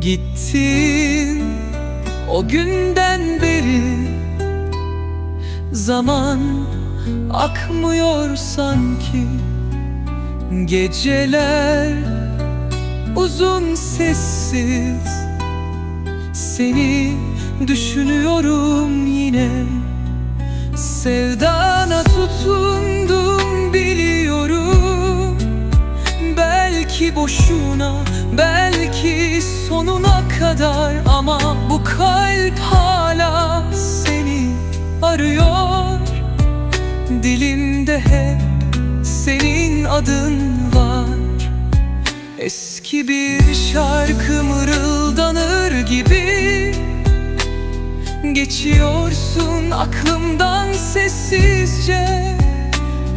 Gittin o günden beri? Zaman akmıyor sanki. Geceler uzun sessiz. Seni düşünüyorum yine. Sevdana tutundum Belki boşuna, belki sonuna kadar Ama bu kalp hala seni arıyor. Dilimde hep senin adın var. Eski bir şarkı mırıldanır gibi Geçiyorsun aklımdan sessizce.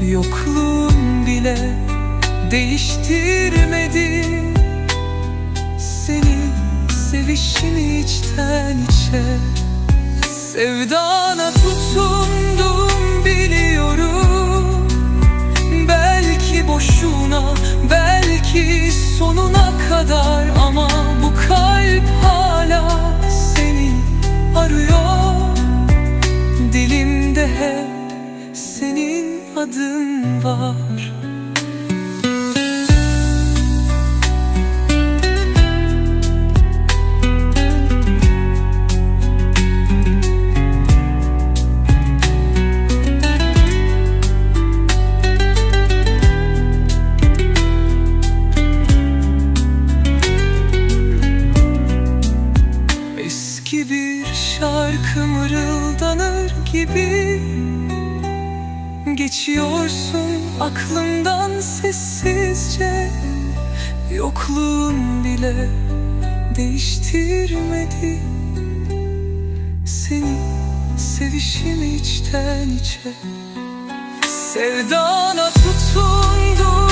Yokluğun bile değiştirmedi Seni sevişimi içten içe. Sevdana tutundum biliyorum. Belki boşuna, belki sonuna kadar Ama bu kalp hala seni arıyor. Dilimde hep senin adın var şarkı mırıldanır gibi. Geçiyorsun aklımdan sessizce. Yokluğun bile değiştirmedi. Seni sevişimi içten içe. Sevdana tutundum